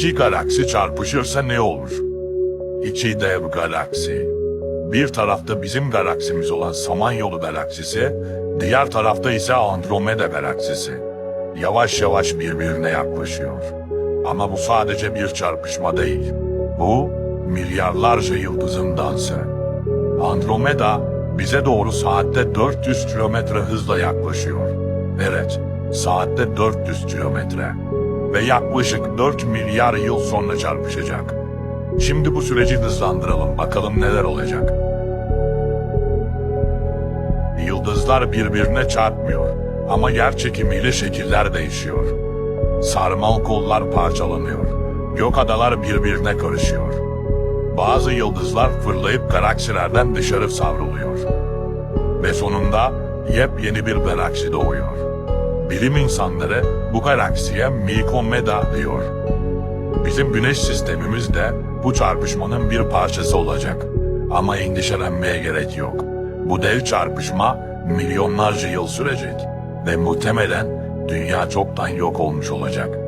İki galaksi çarpışırsa ne olur? İki dev galaksi. Bir tarafta bizim galaksimiz olan Samanyolu galaksisi, diğer tarafta ise Andromeda galaksisi. Yavaş yavaş birbirine yaklaşıyor. Ama bu sadece bir çarpışma değil. Bu milyarlarca yıldızın dansı. Andromeda bize doğru saatte 400 kilometre hızla yaklaşıyor. Evet, saatte 400 kilometre. Ve yaklaşık 4 milyar yıl sonra çarpışacak. Şimdi bu süreci hızlandıralım bakalım neler olacak. Yıldızlar birbirine çarpmıyor ama yer çekimiyle şekiller değişiyor. Sarmal kollar parçalanıyor. Gök adalar birbirine karışıyor. Bazı yıldızlar fırlayıp galaksilerden dışarı savruluyor. Ve sonunda yepyeni bir galaksi doğuyor. Bilim insanları bu galaksiye Mikomeda diyor. Bizim güneş sistemimiz de bu çarpışmanın bir parçası olacak. Ama endişelenmeye gerek yok. Bu dev çarpışma milyonlarca yıl sürecek ve muhtemelen dünya çoktan yok olmuş olacak.